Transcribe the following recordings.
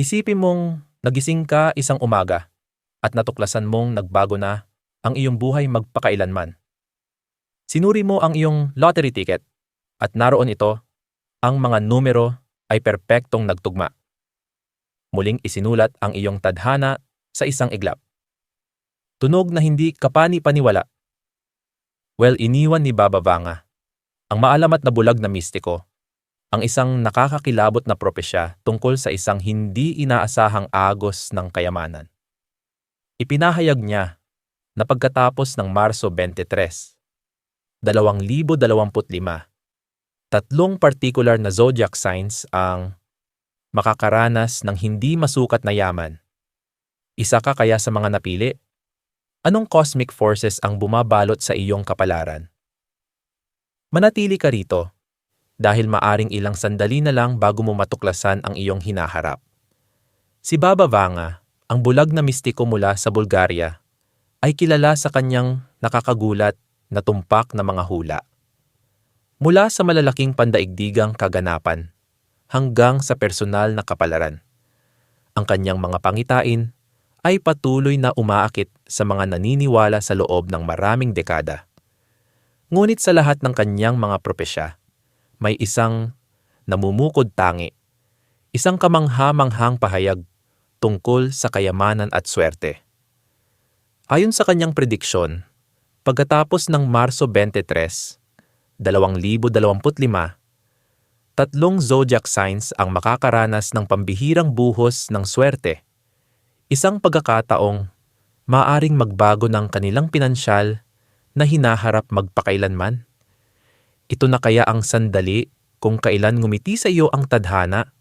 Isipin mong nagising ka isang umaga at natuklasan mong nagbago na ang iyong buhay magpakailanman. Sinuri mo ang iyong lottery ticket at naroon ito, ang mga numero ay perpektong nagtugma. Muling isinulat ang iyong tadhana sa isang iglap. Tunog na hindi kapani-paniwala. Well, iniwan ni Baba Vanga, ang maalamat na bulag na mistiko, ang isang nakakakilabot na propesya tungkol sa isang hindi inaasahang agos ng kayamanan. Ipinahayag niya na pagkatapos ng Marso 23, 2025, tatlong particular na zodiac signs ang makakaranas ng hindi masukat na yaman. Isa ka kaya sa mga napili? Anong cosmic forces ang bumabalot sa iyong kapalaran? Manatili ka rito dahil maaring ilang sandali na lang bago mo matuklasan ang iyong hinaharap. Si Baba Vanga, ang bulag na mistiko mula sa Bulgaria, ay kilala sa kanyang nakakagulat na tumpak na mga hula. Mula sa malalaking pandaigdigang kaganapan hanggang sa personal na kapalaran. Ang kanyang mga pangitain ay patuloy na umaakit sa mga naniniwala sa loob ng maraming dekada. Ngunit sa lahat ng kanyang mga propesya, may isang namumukod tangi, isang kamangha-manghang pahayag tungkol sa kayamanan at swerte. Ayon sa kanyang prediksyon, pagkatapos ng Marso 23, 2025, tatlong zodiac signs ang makakaranas ng pambihirang buhos ng swerte. Isang pagkakataong maaring magbago ng kanilang pinansyal na hinaharap magpakailanman. Ito na kaya ang sandali kung kailan ngumiti sa iyo ang tadhana?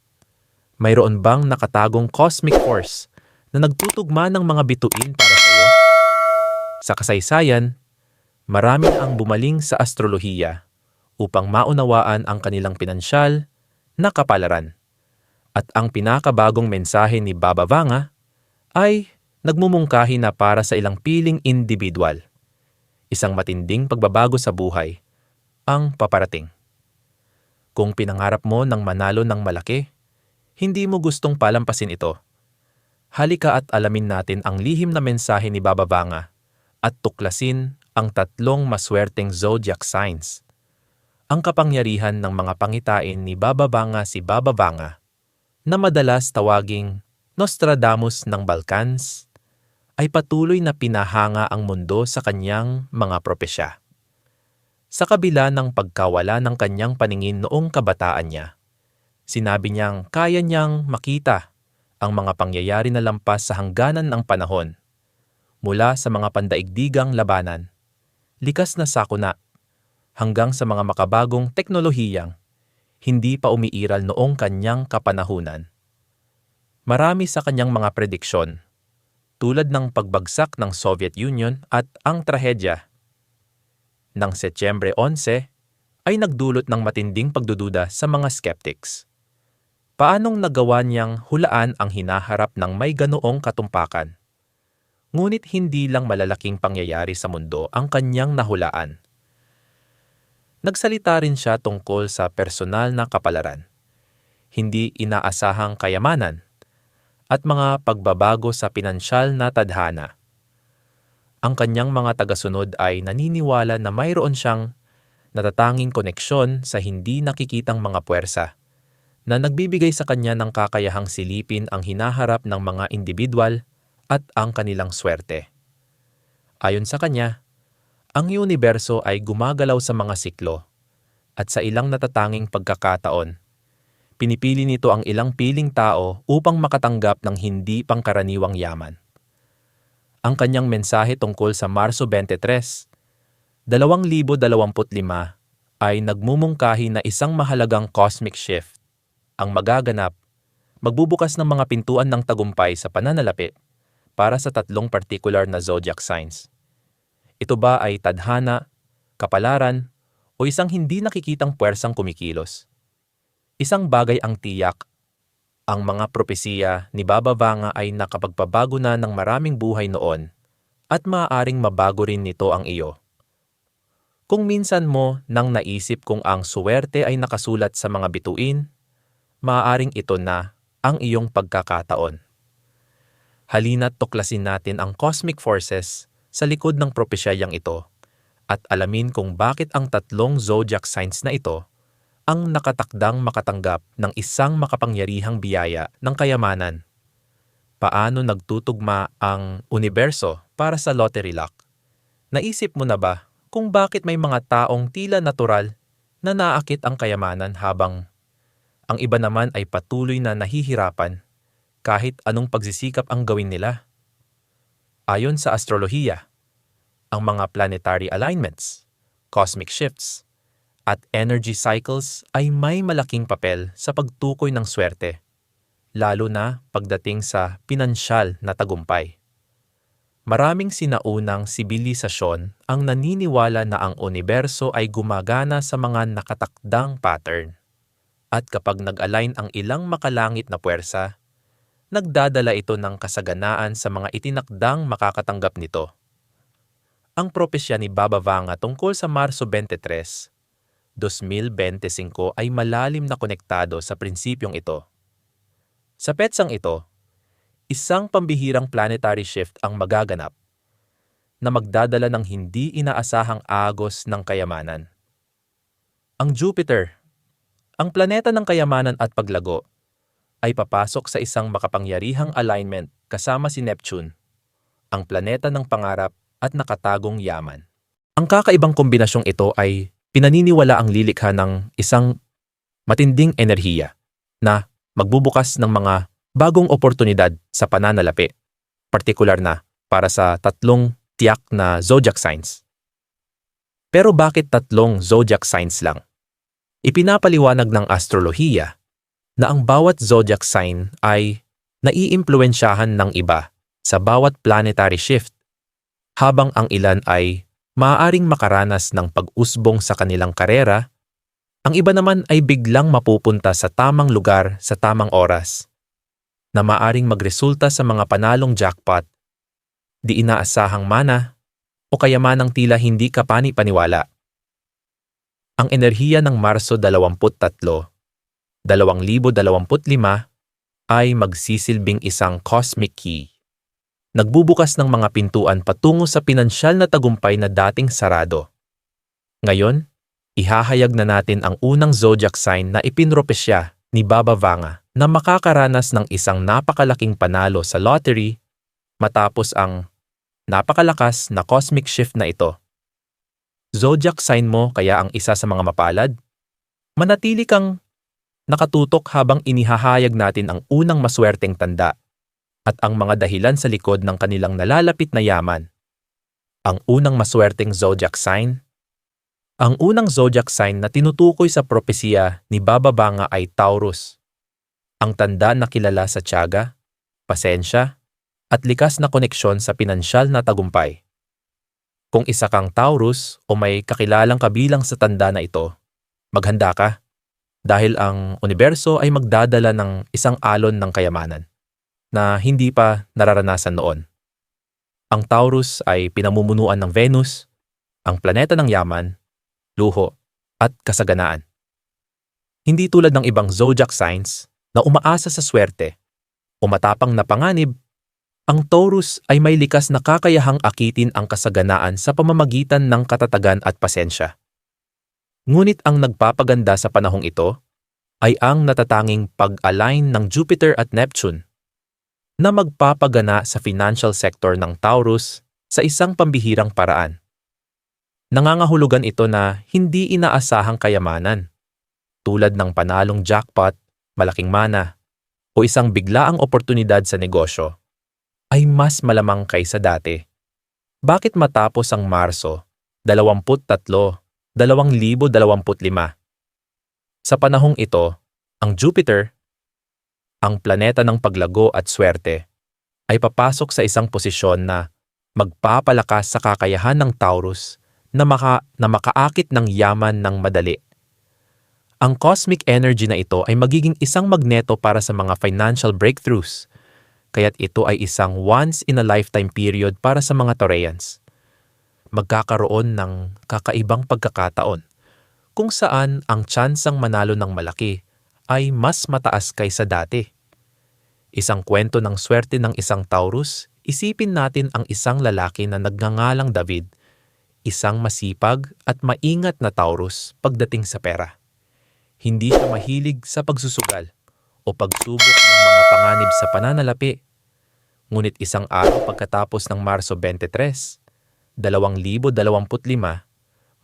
Mayroon bang nakatagong cosmic force na nagtutugma ng mga bituin para sa iyo? Sa kasaysayan, marami ang bumaling sa astrolohiya upang maunawaan ang kanilang pinansyal na kapalaran. At ang pinakabagong mensahe ni Baba Vanga ay nagmumungkahi na para sa ilang piling individual. Isang matinding pagbabago sa buhay ang paparating. Kung pinangarap mo ng manalo ng malaki, hindi mo gustong palampasin ito. Halika at alamin natin ang lihim na mensahe ni Baba Vanga at tuklasin ang tatlong maswerteng zodiac signs. Ang kapangyarihan ng mga pangitain ni Baba Vanga si Baba Vanga na madalas tawaging Nostradamus ng Balkans ay patuloy na pinahanga ang mundo sa kanyang mga propesya. Sa kabila ng pagkawala ng kanyang paningin noong kabataan niya, sinabi niyang kaya niyang makita ang mga pangyayari na lampas sa hangganan ng panahon mula sa mga pandaigdigang labanan, likas na sakuna, hanggang sa mga makabagong teknolohiyang hindi pa umiiral noong kanyang kapanahunan. Marami sa kanyang mga prediksyon, tulad ng pagbagsak ng Soviet Union at ang trahedya ng Setyembre 11 ay nagdulot ng matinding pagdududa sa mga skeptics. Paanong nagawa niyang hulaan ang hinaharap ng may ganoong katumpakan? Ngunit hindi lang malalaking pangyayari sa mundo ang kanyang nahulaan. Nagsalita rin siya tungkol sa personal na kapalaran, hindi inaasahang kayamanan, at mga pagbabago sa pinansyal na tadhana ang kanyang mga tagasunod ay naniniwala na mayroon siyang natatanging koneksyon sa hindi nakikitang mga puwersa na nagbibigay sa kanya ng kakayahang silipin ang hinaharap ng mga individual at ang kanilang swerte. Ayon sa kanya, ang universo ay gumagalaw sa mga siklo at sa ilang natatanging pagkakataon, pinipili nito ang ilang piling tao upang makatanggap ng hindi pangkaraniwang yaman ang kanyang mensahe tungkol sa Marso 23, 2025 ay nagmumungkahi na isang mahalagang cosmic shift ang magaganap, magbubukas ng mga pintuan ng tagumpay sa pananalapi para sa tatlong particular na zodiac signs. Ito ba ay tadhana, kapalaran, o isang hindi nakikitang puwersang kumikilos? Isang bagay ang tiyak ang mga propesiya ni Baba Vanga ay nakapagpabago na ng maraming buhay noon at maaaring mabago rin nito ang iyo. Kung minsan mo nang naisip kung ang suwerte ay nakasulat sa mga bituin, maaaring ito na ang iyong pagkakataon. Halina't tuklasin natin ang cosmic forces sa likod ng propesyayang ito at alamin kung bakit ang tatlong zodiac signs na ito ang nakatakdang makatanggap ng isang makapangyarihang biyaya ng kayamanan. Paano nagtutugma ang universo para sa lottery luck? Naisip mo na ba kung bakit may mga taong tila natural na naakit ang kayamanan habang ang iba naman ay patuloy na nahihirapan kahit anong pagsisikap ang gawin nila? Ayon sa astrolohiya, ang mga planetary alignments, cosmic shifts, at energy cycles ay may malaking papel sa pagtukoy ng swerte, lalo na pagdating sa pinansyal na tagumpay. Maraming sinaunang sibilisasyon ang naniniwala na ang universo ay gumagana sa mga nakatakdang pattern. At kapag nag-align ang ilang makalangit na puwersa, nagdadala ito ng kasaganaan sa mga itinakdang makakatanggap nito. Ang propesya ni Baba Vanga tungkol sa Marso 23, 2025 ay malalim na konektado sa prinsipyong ito. Sa petsang ito, isang pambihirang planetary shift ang magaganap na magdadala ng hindi inaasahang agos ng kayamanan. Ang Jupiter, ang planeta ng kayamanan at paglago, ay papasok sa isang makapangyarihang alignment kasama si Neptune, ang planeta ng pangarap at nakatagong yaman. Ang kakaibang kombinasyong ito ay pinaniniwala ang lilikha ng isang matinding enerhiya na magbubukas ng mga bagong oportunidad sa pananalapi, partikular na para sa tatlong tiyak na zodiac signs. Pero bakit tatlong zodiac signs lang? Ipinapaliwanag ng astrolohiya na ang bawat zodiac sign ay naiimpluensyahan ng iba sa bawat planetary shift, habang ang ilan ay maaaring makaranas ng pag-usbong sa kanilang karera, ang iba naman ay biglang mapupunta sa tamang lugar sa tamang oras, na maaaring magresulta sa mga panalong jackpot, di inaasahang mana, o kayamanang tila hindi kapani-paniwala. Ang enerhiya ng Marso 23 2025 ay magsisilbing isang cosmic key. Nagbubukas ng mga pintuan patungo sa pinansyal na tagumpay na dating sarado. Ngayon, ihahayag na natin ang unang zodiac sign na ipinropesya ni Baba Vanga na makakaranas ng isang napakalaking panalo sa lottery matapos ang napakalakas na cosmic shift na ito. Zodiac sign mo kaya ang isa sa mga mapalad? Manatili kang nakatutok habang inihahayag natin ang unang maswerteng tanda at ang mga dahilan sa likod ng kanilang nalalapit na yaman. Ang unang maswerteng zodiac sign Ang unang zodiac sign na tinutukoy sa propesiya ni Baba Banga ay Taurus. Ang tanda na kilala sa tiyaga, pasensya, at likas na koneksyon sa pinansyal na tagumpay. Kung isa kang Taurus o may kakilalang kabilang sa tanda na ito, maghanda ka dahil ang universo ay magdadala ng isang alon ng kayamanan na hindi pa nararanasan noon. Ang Taurus ay pinamumunuan ng Venus, ang planeta ng yaman, luho, at kasaganaan. Hindi tulad ng ibang zodiac signs na umaasa sa swerte o matapang na panganib, ang Taurus ay may likas na kakayahang akitin ang kasaganaan sa pamamagitan ng katatagan at pasensya. Ngunit ang nagpapaganda sa panahong ito ay ang natatanging pag-align ng Jupiter at Neptune na magpapagana sa financial sector ng Taurus sa isang pambihirang paraan. Nangangahulugan ito na hindi inaasahang kayamanan, tulad ng panalong jackpot, malaking mana, o isang biglaang oportunidad sa negosyo, ay mas malamang kaysa dati. Bakit matapos ang Marso, 23 2025. Sa panahong ito, ang Jupiter, ang planeta ng paglago at swerte, ay papasok sa isang posisyon na magpapalakas sa kakayahan ng Taurus na, maka, na makaakit ng yaman ng madali. Ang cosmic energy na ito ay magiging isang magneto para sa mga financial breakthroughs, kaya't ito ay isang once-in-a-lifetime period para sa mga Taurayans magkakaroon ng kakaibang pagkakataon kung saan ang tsansang manalo ng malaki ay mas mataas kaysa dati. Isang kwento ng swerte ng isang Taurus, isipin natin ang isang lalaki na nagngangalang David, isang masipag at maingat na Taurus pagdating sa pera. Hindi siya mahilig sa pagsusugal o pagsubok ng mga panganib sa pananalapi. Ngunit isang araw pagkatapos ng Marso 23, 2025,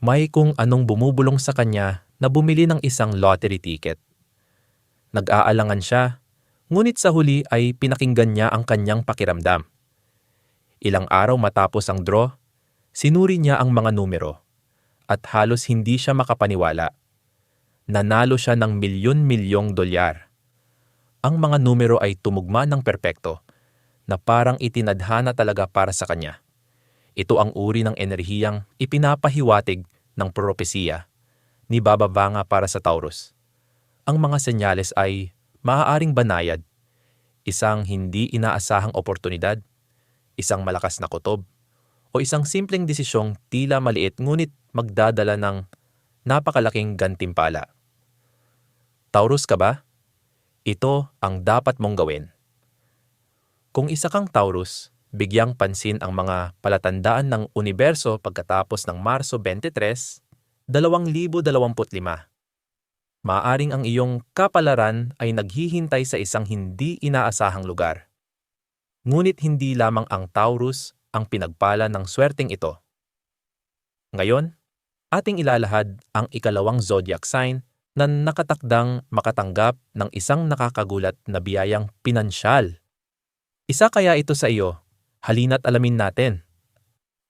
may kung anong bumubulong sa kanya na bumili ng isang lottery ticket. Nag-aalangan siya, ngunit sa huli ay pinakinggan niya ang kanyang pakiramdam. Ilang araw matapos ang draw, sinuri niya ang mga numero at halos hindi siya makapaniwala. Nanalo siya ng milyon-milyong dolyar. Ang mga numero ay tumugma ng perpekto na parang itinadhana talaga para sa kanya. Ito ang uri ng enerhiyang ipinapahiwatig ng propesiya ni Baba para sa Taurus. Ang mga senyales ay maaaring banayad, isang hindi inaasahang oportunidad, isang malakas na kutob, o isang simpleng desisyong tila maliit ngunit magdadala ng napakalaking gantimpala. Taurus ka ba? Ito ang dapat mong gawin. Kung isa kang Taurus, bigyang pansin ang mga palatandaan ng universo pagkatapos ng Marso 23, 2025. Maaring ang iyong kapalaran ay naghihintay sa isang hindi inaasahang lugar. Ngunit hindi lamang ang Taurus ang pinagpala ng swerteng ito. Ngayon, ating ilalahad ang ikalawang zodiac sign na nakatakdang makatanggap ng isang nakakagulat na biyayang pinansyal. Isa kaya ito sa iyo? Halina't alamin natin.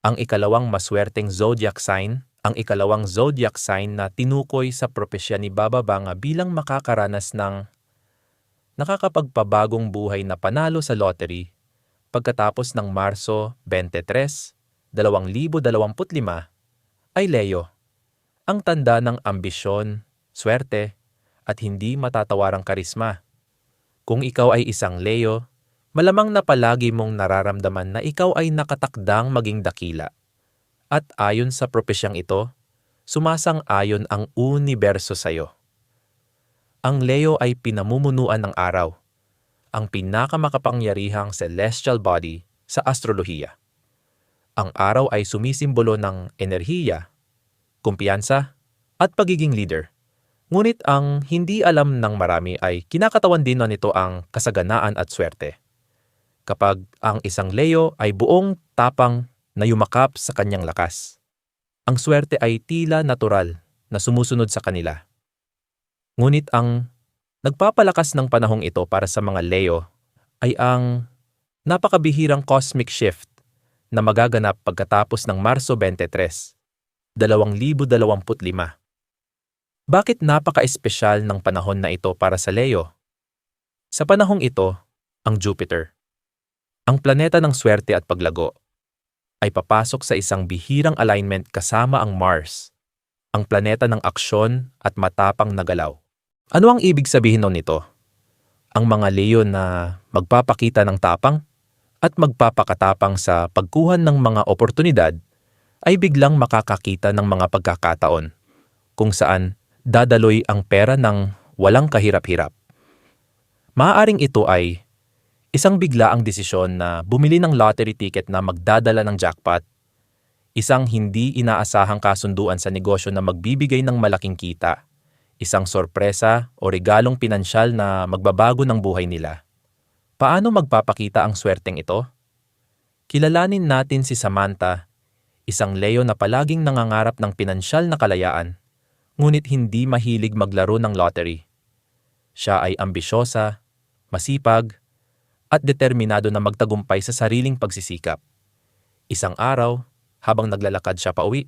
Ang ikalawang maswerteng zodiac sign ang ikalawang zodiac sign na tinukoy sa propesya ni Baba Vanga bilang makakaranas ng nakakapagpabagong buhay na panalo sa lottery pagkatapos ng Marso 23, 2025 ay Leo, ang tanda ng ambisyon, swerte, at hindi matatawarang karisma. Kung ikaw ay isang Leo, malamang na palagi mong nararamdaman na ikaw ay nakatakdang maging dakila at ayon sa propesyang ito, sumasang-ayon ang universo sa iyo. Ang Leo ay pinamumunuan ng araw, ang pinakamakapangyarihang celestial body sa astrolohiya. Ang araw ay sumisimbolo ng enerhiya, kumpiyansa, at pagiging leader. Ngunit ang hindi alam ng marami ay kinakatawan din na nito ang kasaganaan at swerte. Kapag ang isang Leo ay buong tapang na yumakap sa kanyang lakas. Ang swerte ay tila natural na sumusunod sa kanila. Ngunit ang nagpapalakas ng panahong ito para sa mga Leo ay ang napakabihirang cosmic shift na magaganap pagkatapos ng Marso 23, 2025. Bakit napaka-espesyal ng panahon na ito para sa Leo? Sa panahong ito, ang Jupiter, ang planeta ng swerte at paglago, ay papasok sa isang bihirang alignment kasama ang Mars, ang planeta ng aksyon at matapang na galaw. Ano ang ibig sabihin nito? Ang mga Leo na magpapakita ng tapang at magpapakatapang sa pagkuhan ng mga oportunidad ay biglang makakakita ng mga pagkakataon kung saan dadaloy ang pera ng walang kahirap-hirap. Maaaring ito ay Isang bigla ang desisyon na bumili ng lottery ticket na magdadala ng jackpot. Isang hindi inaasahang kasunduan sa negosyo na magbibigay ng malaking kita. Isang sorpresa o regalong pinansyal na magbabago ng buhay nila. Paano magpapakita ang swerteng ito? Kilalanin natin si Samantha, isang Leo na palaging nangangarap ng pinansyal na kalayaan, ngunit hindi mahilig maglaro ng lottery. Siya ay ambisyosa, masipag, at determinado na magtagumpay sa sariling pagsisikap. Isang araw, habang naglalakad siya pauwi,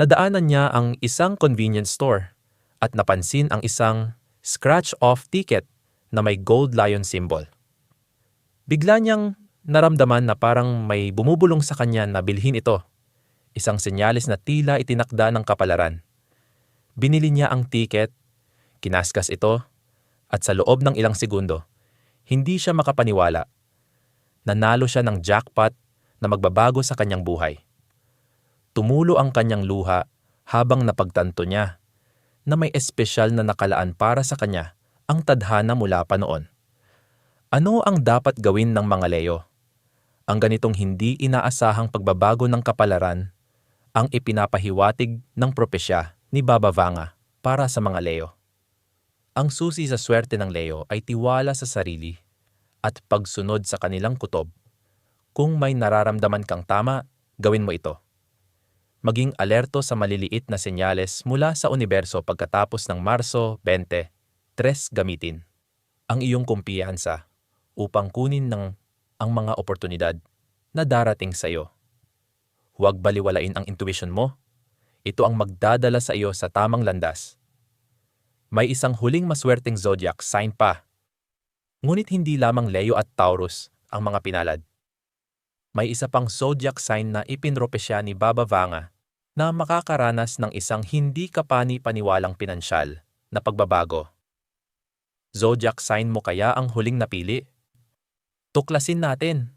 nadaanan niya ang isang convenience store at napansin ang isang scratch-off ticket na may gold lion symbol. Bigla niyang naramdaman na parang may bumubulong sa kanya na bilhin ito, isang senyalis na tila itinakda ng kapalaran. Binili niya ang ticket, kinaskas ito, at sa loob ng ilang segundo, hindi siya makapaniwala. Nanalo siya ng jackpot na magbabago sa kanyang buhay. Tumulo ang kanyang luha habang napagtanto niya na may espesyal na nakalaan para sa kanya ang tadhana mula pa noon. Ano ang dapat gawin ng mga Leo? Ang ganitong hindi inaasahang pagbabago ng kapalaran ang ipinapahiwatig ng propesya ni Baba Vanga para sa mga Leo. Ang susi sa swerte ng Leo ay tiwala sa sarili at pagsunod sa kanilang kutob. Kung may nararamdaman kang tama, gawin mo ito. Maging alerto sa maliliit na senyales mula sa universo pagkatapos ng Marso 20, 3 gamitin ang iyong kumpiyansa upang kunin ng ang mga oportunidad na darating sa iyo. Huwag baliwalain ang intuition mo. Ito ang magdadala sa iyo sa tamang landas. May isang huling maswerteng zodiac sign pa. Ngunit hindi lamang Leo at Taurus ang mga pinalad. May isa pang zodiac sign na ipinropesya ni Baba Vanga na makakaranas ng isang hindi kapani-paniwalang pinansyal na pagbabago. Zodiac sign mo kaya ang huling napili? Tuklasin natin.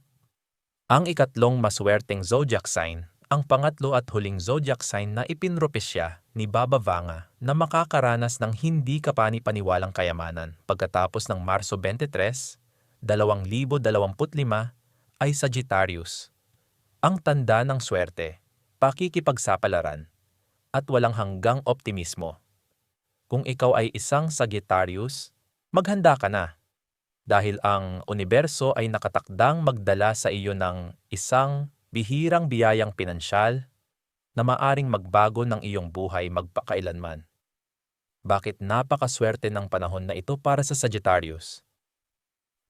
Ang ikatlong maswerteng zodiac sign, ang pangatlo at huling zodiac sign na ipinropesya ni Baba Vanga na makakaranas ng hindi kapani-paniwalang kayamanan pagkatapos ng Marso 23, 2025 ay Sagittarius. Ang tanda ng swerte, pakikipagsapalaran, at walang hanggang optimismo. Kung ikaw ay isang Sagittarius, maghanda ka na dahil ang universo ay nakatakdang magdala sa iyo ng isang bihirang biyayang pinansyal na maaring magbago ng iyong buhay magpakailanman. Bakit napakaswerte ng panahon na ito para sa Sagittarius?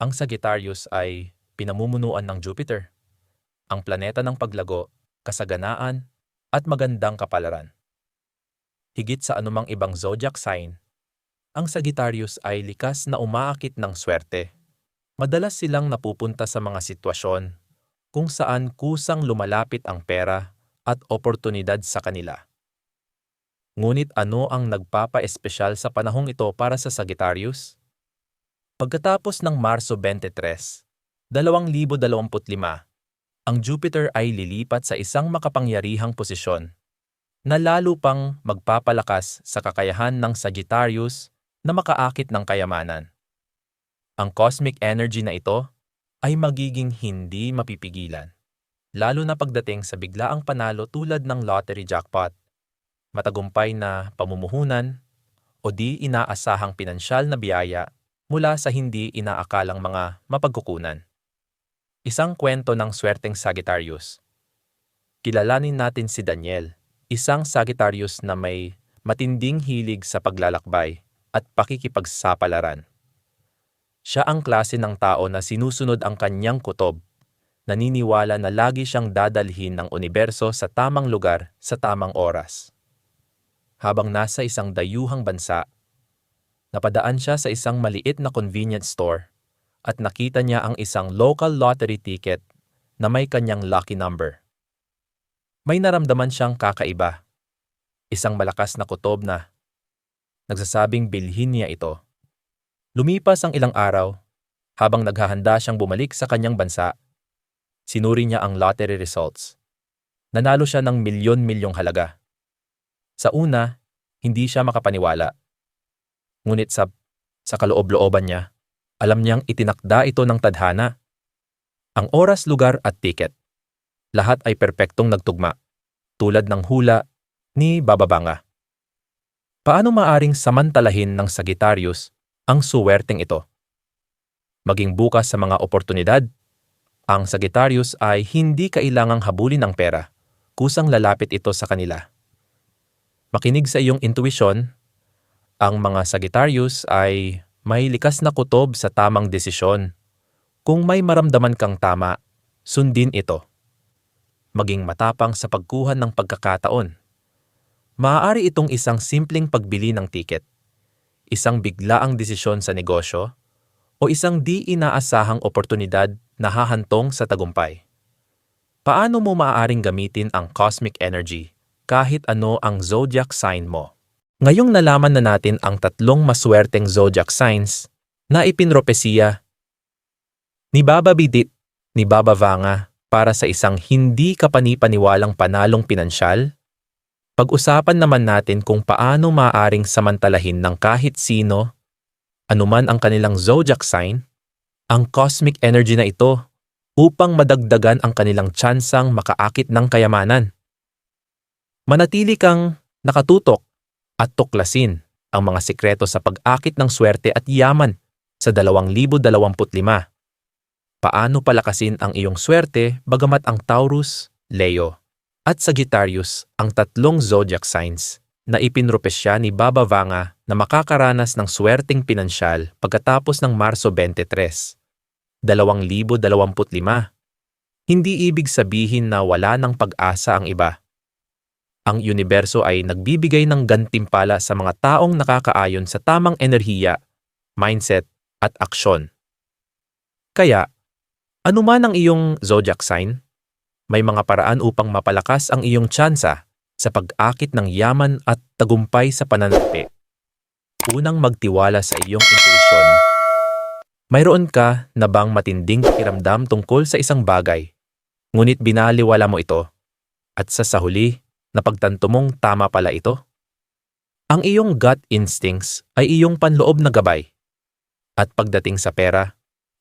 Ang Sagittarius ay pinamumunuan ng Jupiter, ang planeta ng paglago, kasaganaan, at magandang kapalaran. Higit sa anumang ibang zodiac sign, ang Sagittarius ay likas na umaakit ng swerte. Madalas silang napupunta sa mga sitwasyon kung saan kusang lumalapit ang pera at oportunidad sa kanila. Ngunit ano ang nagpapa-espesyal sa panahong ito para sa Sagittarius? Pagkatapos ng Marso 23, 2025, ang Jupiter ay lilipat sa isang makapangyarihang posisyon na lalo pang magpapalakas sa kakayahan ng Sagittarius na makaakit ng kayamanan. Ang cosmic energy na ito ay magiging hindi mapipigilan, lalo na pagdating sa biglaang panalo tulad ng lottery jackpot, matagumpay na pamumuhunan, o di inaasahang pinansyal na biyaya mula sa hindi inaakalang mga mapagkukunan. Isang kwento ng swerteng Sagittarius. Kilalanin natin si Daniel, isang Sagittarius na may matinding hilig sa paglalakbay at pakikipagsapalaran. Siya ang klase ng tao na sinusunod ang kanyang kutob, naniniwala na lagi siyang dadalhin ng universo sa tamang lugar sa tamang oras. Habang nasa isang dayuhang bansa, napadaan siya sa isang maliit na convenience store at nakita niya ang isang local lottery ticket na may kanyang lucky number. May naramdaman siyang kakaiba. Isang malakas na kutob na nagsasabing bilhin niya ito. Lumipas ang ilang araw, habang naghahanda siyang bumalik sa kanyang bansa, sinuri niya ang lottery results. Nanalo siya ng milyon-milyong halaga. Sa una, hindi siya makapaniwala. Ngunit sa, sa kaloob-looban niya, alam niyang itinakda ito ng tadhana. Ang oras, lugar at tiket. Lahat ay perpektong nagtugma, tulad ng hula ni Bababanga. Paano maaring samantalahin ng Sagittarius ang suwerteng ito? Maging bukas sa mga oportunidad, ang Sagittarius ay hindi kailangang habulin ng pera, kusang lalapit ito sa kanila. Makinig sa iyong intuisyon, ang mga Sagittarius ay may likas na kutob sa tamang desisyon. Kung may maramdaman kang tama, sundin ito. Maging matapang sa pagkuha ng pagkakataon Maaari itong isang simpleng pagbili ng tiket, isang biglaang desisyon sa negosyo, o isang di inaasahang oportunidad na hahantong sa tagumpay. Paano mo maaaring gamitin ang cosmic energy kahit ano ang zodiac sign mo? Ngayong nalaman na natin ang tatlong maswerteng zodiac signs na ipinropesiya ni Baba Bidit, ni Baba Vanga para sa isang hindi kapanipaniwalang panalong pinansyal, pag-usapan naman natin kung paano maaaring samantalahin ng kahit sino, anuman ang kanilang zodiac sign, ang cosmic energy na ito upang madagdagan ang kanilang tsansang makaakit ng kayamanan. Manatili kang nakatutok at tuklasin ang mga sikreto sa pag-akit ng swerte at yaman sa 2025. Paano palakasin ang iyong swerte bagamat ang Taurus, Leo, at Sagittarius ang tatlong zodiac signs na ipinropesya ni Baba Vanga na makakaranas ng swerteng pinansyal pagkatapos ng Marso 23. 2025. Hindi ibig sabihin na wala ng pag-asa ang iba. Ang universo ay nagbibigay ng gantimpala sa mga taong nakakaayon sa tamang enerhiya, mindset, at aksyon. Kaya, anuman ang iyong zodiac sign, may mga paraan upang mapalakas ang iyong tsansa sa pag-akit ng yaman at tagumpay sa pananapi. Unang magtiwala sa iyong intuition mayroon ka na bang matinding pakiramdam tungkol sa isang bagay, ngunit binaliwala mo ito, at sa sahuli, napagtanto mong tama pala ito? Ang iyong gut instincts ay iyong panloob na gabay. At pagdating sa pera,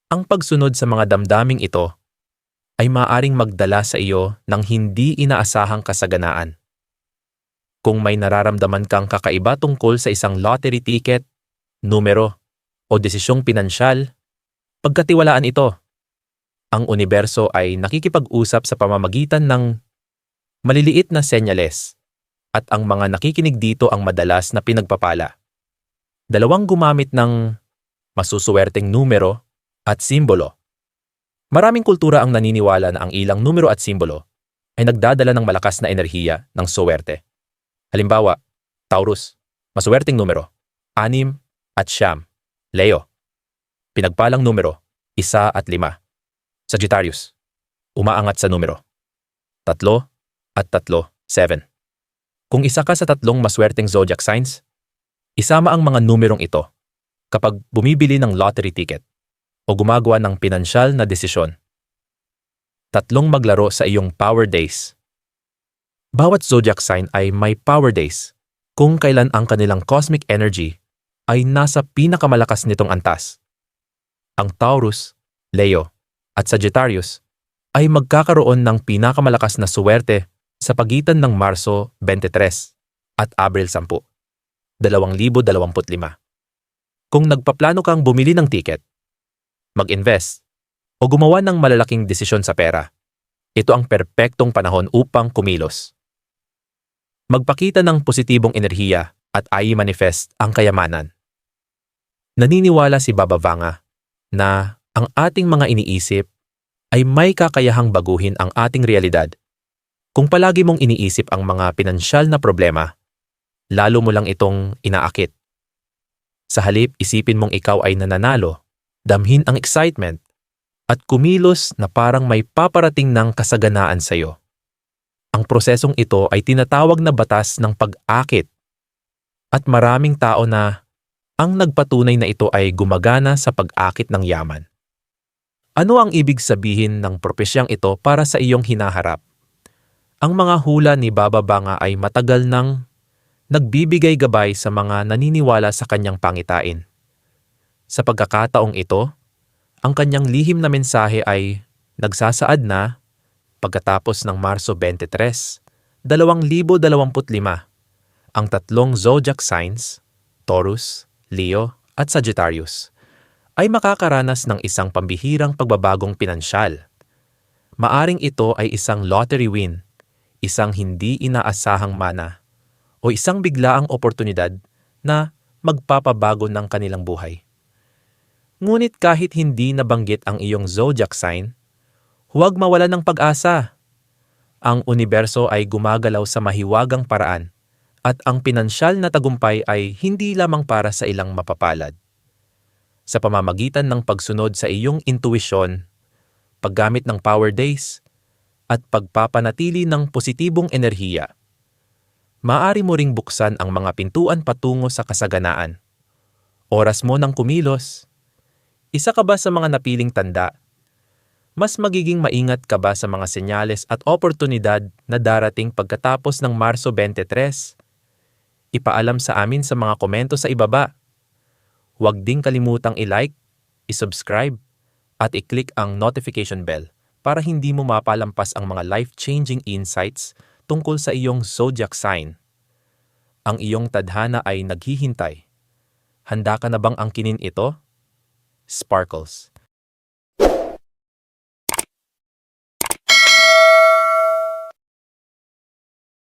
ang pagsunod sa mga damdaming ito ay maaring magdala sa iyo ng hindi inaasahang kasaganaan. Kung may nararamdaman kang kakaiba tungkol sa isang lottery ticket, numero, o desisyong pinansyal, Pagkatiwalaan ito. Ang universo ay nakikipag-usap sa pamamagitan ng maliliit na senyales at ang mga nakikinig dito ang madalas na pinagpapala. Dalawang gumamit ng masusuwerteng numero at simbolo. Maraming kultura ang naniniwala na ang ilang numero at simbolo ay nagdadala ng malakas na enerhiya ng suwerte. Halimbawa, Taurus, masuwerteng numero, anim at siyam. Leo, Pinagpalang numero, isa at lima. Sagittarius, umaangat sa numero. Tatlo at tatlo, seven. Kung isa ka sa tatlong maswerteng zodiac signs, isama ang mga numerong ito kapag bumibili ng lottery ticket o gumagawa ng pinansyal na desisyon. Tatlong maglaro sa iyong power days. Bawat zodiac sign ay may power days kung kailan ang kanilang cosmic energy ay nasa pinakamalakas nitong antas ang Taurus, Leo, at Sagittarius ay magkakaroon ng pinakamalakas na suwerte sa pagitan ng Marso 23 at Abril 10, 2025. Kung nagpaplano kang bumili ng tiket, mag-invest, o gumawa ng malalaking desisyon sa pera, ito ang perpektong panahon upang kumilos. Magpakita ng positibong enerhiya at i-manifest ang kayamanan. Naniniwala si Baba Vanga na ang ating mga iniisip ay may kakayahang baguhin ang ating realidad. Kung palagi mong iniisip ang mga pinansyal na problema, lalo mo lang itong inaakit. Sa halip, isipin mong ikaw ay nananalo, damhin ang excitement, at kumilos na parang may paparating ng kasaganaan sa iyo. Ang prosesong ito ay tinatawag na batas ng pag-akit at maraming tao na ang nagpatunay na ito ay gumagana sa pag-akit ng yaman. Ano ang ibig sabihin ng propesyang ito para sa iyong hinaharap? Ang mga hula ni Baba Banga ay matagal nang nagbibigay gabay sa mga naniniwala sa kanyang pangitain. Sa pagkakataong ito, ang kanyang lihim na mensahe ay nagsasaad na pagkatapos ng Marso 23, 2025, ang tatlong zodiac signs, Taurus, Leo at Sagittarius ay makakaranas ng isang pambihirang pagbabagong pinansyal. Maaring ito ay isang lottery win, isang hindi inaasahang mana, o isang biglaang oportunidad na magpapabago ng kanilang buhay. Ngunit kahit hindi nabanggit ang iyong zodiac sign, huwag mawala ng pag-asa. Ang universo ay gumagalaw sa mahiwagang paraan at ang pinansyal na tagumpay ay hindi lamang para sa ilang mapapalad. Sa pamamagitan ng pagsunod sa iyong intuisyon, paggamit ng power days, at pagpapanatili ng positibong enerhiya, maaari mo ring buksan ang mga pintuan patungo sa kasaganaan. Oras mo ng kumilos. Isa ka ba sa mga napiling tanda? Mas magiging maingat ka ba sa mga senyales at oportunidad na darating pagkatapos ng Marso 23 ipaalam sa amin sa mga komento sa ibaba. Huwag ding kalimutang i-like, i-subscribe, at i-click ang notification bell para hindi mo mapalampas ang mga life-changing insights tungkol sa iyong zodiac sign. Ang iyong tadhana ay naghihintay. Handa ka na bang angkinin ito? Sparkles.